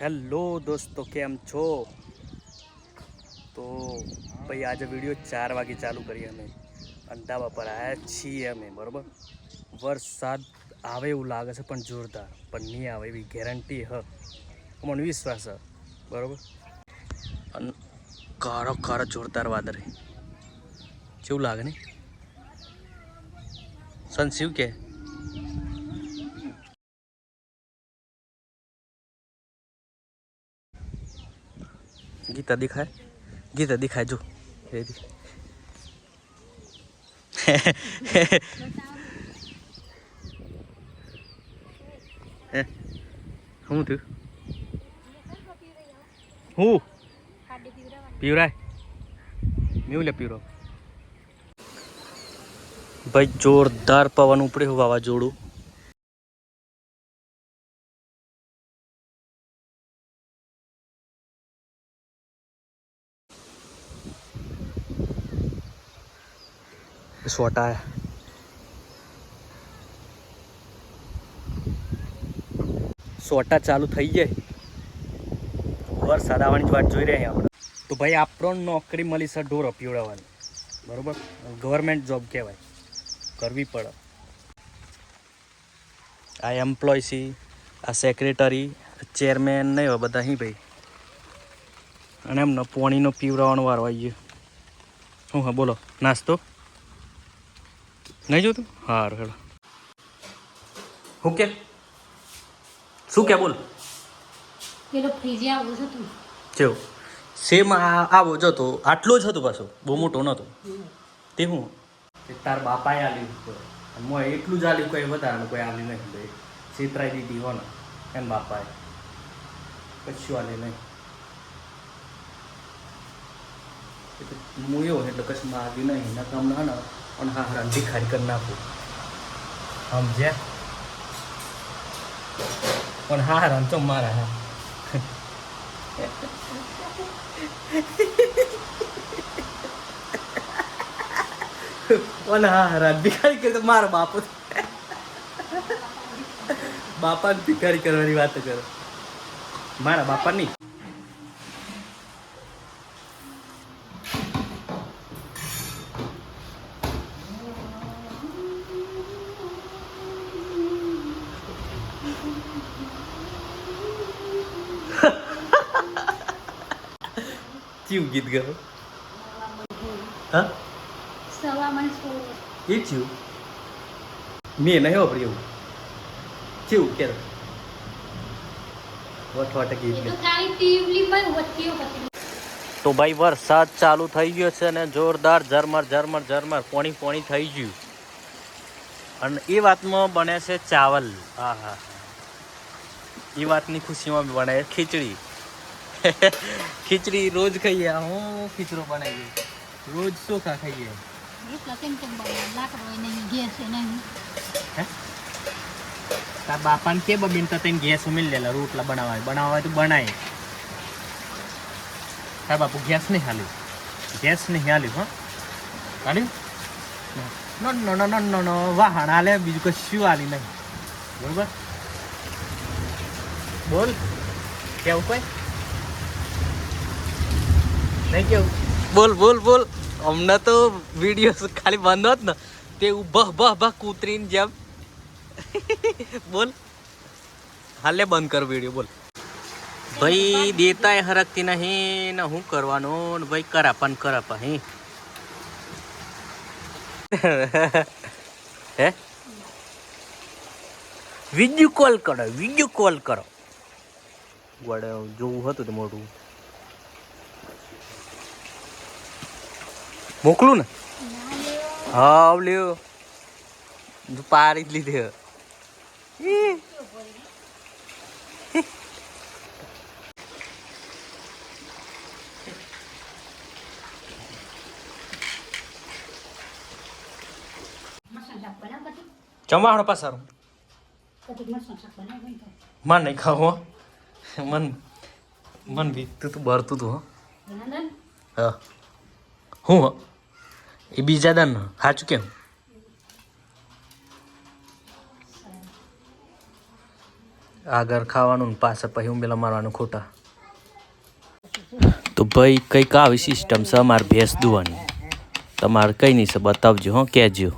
Hello દોસ્તો, કેમ છો? તો ભાઈ, આજે વીડિયો ચાર વાગે ચાલુ કરીએ અમે. અંધાવા પર આવ્યા છીએ અમે, બરાબર? વરસાદ આવે એવું લાગે છે, પણ જોરદાર. પણ નહીં આવે, એવી ગેરંટી હ. મને વિશ્વાસ હ, બરાબર? અને કારો કારો જોરદાર વાદળ. કેવું લાગે ને સંશિવ કે? ગીતા દેખાય. ગીતા દેખાય, જો. શું થયું? હું? પીવરાય. મેવું લે પીવરો ભાઈ, જોરદાર પવન ઉપડે હું વાવાઝોડું સોટા સોટા ચાલુ થઈ જાય વરસાદ આવવાની વાટ જોઈ રહ્યા આપણે. તો ભાઈ, આપણો નોકરી મળી છે ઢોર પીવડાવવાની. બરોબર? ગવર્મેન્ટ જોબ કહેવાય. કરવી પડે. આ એમ્પ્લોય છે, આ સેક્રેટરી ચેરમેન નહીં હોય બધા અહીં ભાઈ? અને એમનો પોણીનો પીવડાવવાનો વારો આવી ગયો. શું હા, બોલો. નાસ્તો? નહીં જોતું? સારું હેલો હું કે? શું કે બોલ? પેલો ફ્રીજે આવું છે તું. કેવું સેમ આ આવો જ હતો. આટલો જ હતો પાછો. બહુ મોટો નહોતો. તે હું? તાર બાપાએ હતું. મોય એટલું જ આલી કોઈ વધારે કોઈ આલી નહીં ભાઈ છેતરાઈ દીધી હો ને એમ બાપાએ. કશું આલી નહીં. એટલે હું એવો એટલે કશું માગ્યું નહીં. ના ના ને અને હા હા ભિખારી કરી નાખું. સમજ્યા? પણ હા હા તો મારા, હા. પણ હા હા ભિખારી કરી તો મારા બાપુ. બાપા ભિખારી કરવાની વાત કરો. મારા બાપા નહીં ચીવ ગીત ગાવ હા? એ થયું? મેં નહીં વાપર્યું એવું કેવું કે તો ભાઈ વરસાદ ચાલુ થઈ ગયો છે અને જોરદાર ઝરમર ઝરમર ઝરમર પોણી પોણી થઈ ગયું. અને એ વાતમાં બને છે ચાવલ. હા હા એ વાતની ખુશીમાં બને ખીચડી. ખીચડી રોજ ખાઈએ. હું ખીચડો બનાવીએ રોજ ચોખા ખાઈએ. તાર બાપાને કે બબીન તો તને ગેસ ઉમેરી લેલા રોટલા બનાવવા બનાવવા તો બનાય. તાર બાપુ ગેસ નહીં હાલ્યું ગેસ નહીં હાલ્યું હા. હાલ્યું ન નો નો નો નો નો. વાહણ હાલે બીજું કશું હાલી નહીં. બરોબર? બોલ. કેવું કોઈ? નહીં કેવું? બોલ બોલ બોલ. હમણાં તો વીડિયો ખાલી બંધ હોત ને, તે બહ બહ બહ કૂતરીને જેમ. બોલ. હાલે બંધ કર વીડિયો, બોલ. ભાઈ, દેતાય હરકતી નહીં, ને હું કરવાનું? ભાઈ, કરા પણ કરા પણ, હે? વીડિયો કોલ કરો, વીડિયો કોલ કરો. વડે જોવું હતું તો મોટું મોકલું ને? હા લ્યો. પાડી પારી જ લીધે જમાડો પાસારું પછી મસાલા શાક બનાવ હોય તો મન નહીં ખાવ હો. મન મન બી તું તું ભરતું તું હું હો? એ બીજા દાન સાચું કેમ? આગળ ખાવાનું પાછા પછી ઉમેલા મારવાનું ખોટા. તો ભાઈ, કંઈક આવી સિસ્ટમ છે અમારે ભેંસ દુવાની. તમારે કઈ નહીં છે, બતાવજો, હો, કહેજો.